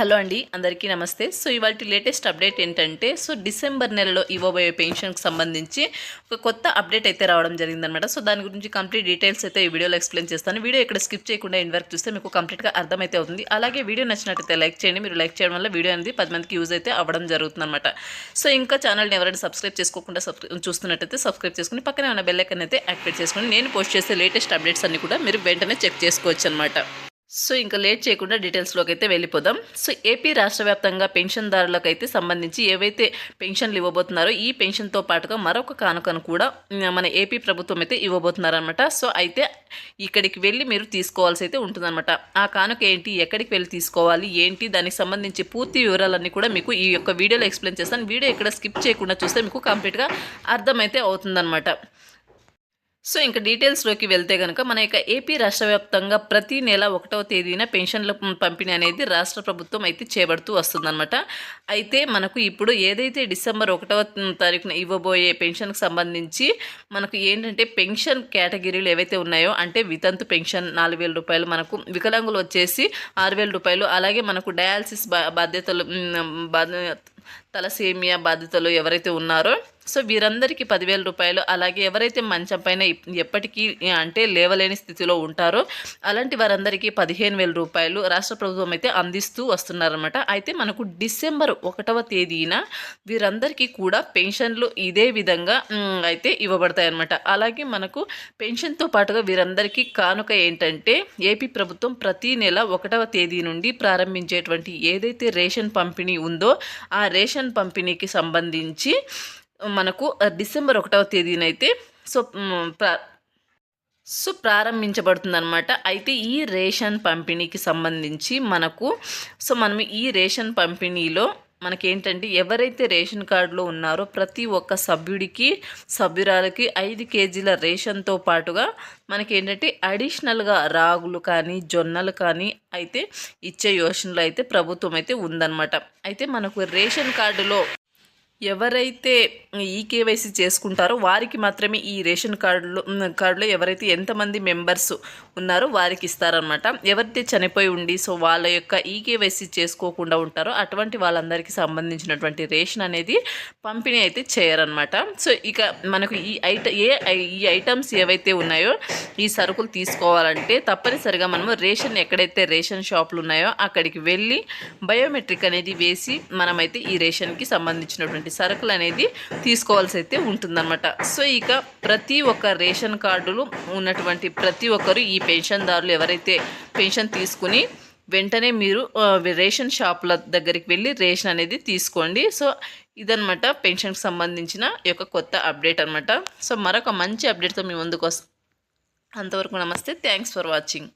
Hello అండి అందరికీ నమస్తే. సో ఇవాళ లేటెస్ట్ అప్డేట్ ఏంటంటే సో డిసెంబర్ నెలలో ఇవ్వబోయే పెన్షన్కి సంబంధించి ఒక కొత్త అప్డేట్ అయితే రావడం జరిగిందనమాట సో దాని గురించి కంప్లీట్ డీటెయిల్స్ అయితే ఈ వీడియోలో ఎక్స్ప్లెయిన్ చేస్తాను. వీడియో ఇక్కడ స్కిప్ చేయకుండా ఎండ్ వరకు చూస్తే మీకు కంప్లీట్గా అర్థమైతే అవుతుంది. అలాగే వీడియో నచ్చినట్టయితే లైక్ చేయండి. మీరు లైక్ చేయడం వల్ల వీడియో అనేది పది మందికి యూజ్ అయితే అవ్వడం జరుగుతుందన్నమాట. సో ఇంకా ఛానల్ని ఎవరైనా సబ్స్క్రైబ్ చేసుకోకుండా చూస్తున్నట్టయితే సబ్స్క్రైబ్ చేసుకుని పక్కనే ఉన్న బెల్లైకన్ అయితే యాక్టివేట్ చేసుకుని నేను పోస్ట్ చేసే లేటెస్ట్ అప్డేట్స్ అన్ని కూడా మీరు వెంటనే చెక్ చేసుకోవచ్చు అనమాట సో ఇంకా లేట్ చేయకుండా డీటెయిల్స్లోకి అయితే వెళ్ళిపోదాం. సో ఏపీ రాష్ట్ర వ్యాప్తంగా పెన్షన్దారులకు అయితే సంబంధించి ఏవైతే పెన్షన్లు ఇవ్వబోతున్నారో ఈ పెన్షన్తో పాటుగా మరొక కానుకను కూడా మన ఏపీ ప్రభుత్వం అయితే ఇవ్వబోతున్నారనమాట సో అయితే ఇక్కడికి వెళ్ళి మీరు తీసుకోవాల్సి అయితే ఉంటుందన్నమాట. ఆ కానుక ఏంటి ఎక్కడికి వెళ్ళి తీసుకోవాలి ఏంటి దానికి సంబంధించి పూర్తి వివరాలన్నీ కూడా మీకు ఈ యొక్క వీడియోలో ఎక్స్ప్లెయిన్ చేస్తాను. వీడియో ఇక్కడ స్కిప్ చేయకుండా చూస్తే మీకు కంప్లీట్గా అర్థమైతే అవుతుందన్నమాట. సో ఇంకా డీటెయిల్స్లోకి వెళ్తే కనుక మన యొక్క ఏపీ రాష్ట్ర వ్యాప్తంగా ప్రతి నెల ఒకటవ తేదీన పెన్షన్ల పంపిణీ అనేది రాష్ట్ర ప్రభుత్వం అయితే చేపడుతూ వస్తుందన్నమాట. అయితే మనకు ఇప్పుడు ఏదైతే డిసెంబర్ ఒకటవ తారీఖున ఇవ్వబోయే పెన్షన్కి సంబంధించి మనకు ఏంటంటే పెన్షన్ కేటగిరీలు ఏవైతే ఉన్నాయో అంటే వితంతు పెన్షన్ నాలుగు వేల రూపాయలు మనకు వికలాంగులు వచ్చేసి ఆరు వేల రూపాయలు అలాగే మనకు డయాలసిస్ బా బాధ్యతలు బాధ్య బాధ తలసేమియా బాధితులు ఎవరైతే ఉన్నారో సో వీరందరికీ పదివేల రూపాయలు అలాగే ఎవరైతే మంచం పైన ఎప్పటికీ అంటే లేవలేని స్థితిలో ఉంటారో అలాంటి వారందరికీ పదిహేను వేల రూపాయలు రాష్ట్ర ప్రభుత్వం అయితే అందిస్తూ వస్తున్నారనమాట అయితే మనకు డిసెంబర్ ఒకటవ తేదీన వీరందరికీ కూడా పెన్షన్లు ఇదే విధంగా అయితే ఇవ్వబడతాయన్నమాట. అలాగే మనకు పెన్షన్తో పాటుగా వీరందరికీ కానుక ఏంటంటే ఏపీ ప్రభుత్వం ప్రతి నెల ఒకటవ తేదీ నుండి ప్రారంభించేటువంటి ఏదైతే రేషన్ పంపిణీ ఉందో ఆ రేషన్ పంపిణీకి సంబంధించి మనకు డిసెంబర్ ఒకటవ తేదీనైతే సో ప్ర సో ప్రారంభించబడుతుందన్నమాట. అయితే ఈ రేషన్ పంపిణీకి సంబంధించి మనకు సో మనం ఈ రేషన్ పంపిణీలో మనకేంటంటే ఎవరైతే రేషన్ కార్డులో ఉన్నారో ప్రతి ఒక్క సభ్యుడికి సభ్యురాలకి ఐదు కేజీల రేషన్తో పాటుగా మనకేంటంటే అడిషనల్గా రాగులు కానీ జొన్నలు కానీ అయితే ఇచ్చే యోచనలో అయితే ప్రభుత్వం అయితే ఉందన్నమాట. అయితే మనకు రేషన్ కార్డులో ఎవరైతే ఈ కేవైసీ చేసుకుంటారో వారికి మాత్రమే ఈ రేషన్ కార్డులో కార్డులో ఎవరైతే ఎంతమంది మెంబర్స్ ఉన్నారో వారికి ఇస్తారనమాట ఎవరైతే చనిపోయి ఉండి సో వాళ్ళ యొక్క ఈ కేవైసీ చేసుకోకుండా ఉంటారో అటువంటి వాళ్ళందరికీ సంబంధించినటువంటి రేషన్ అనేది పంపిణీ అయితే చేయరనమాట సో ఇక మనకు ఈ ఐట ఏ ఐ- ఈ ఐటమ్స్ ఏవైతే ఉన్నాయో ఈ సరుకులు తీసుకోవాలంటే తప్పనిసరిగా మనము రేషన్ ఎక్కడైతే రేషన్ షాపులు ఉన్నాయో అక్కడికి వెళ్ళి బయోమెట్రిక్ అనేది వేసి మనమైతే ఈ రేషన్కి సంబంధించినటువంటి సరుకులు అనేది తీసుకోవాల్సి అయితే ఉంటుందన్నమాట. సో ఇక ప్రతి ఒక్క రేషన్ కార్డులు ఉన్నటువంటి ప్రతి ఒక్కరు ఈ పెన్షన్దారులు ఎవరైతే పెన్షన్ తీసుకుని వెంటనే మీరు రేషన్ షాపుల దగ్గరికి వెళ్ళి రేషన్ అనేది తీసుకోండి. సో ఇదనమాట పెన్షన్కి సంబంధించిన యొక్క కొత్త అప్డేట్ అనమాట సో మరొక మంచి అప్డేట్తో మీ ముందుకు వస్తాం అంతవరకు నమస్తే. Thanks for watching.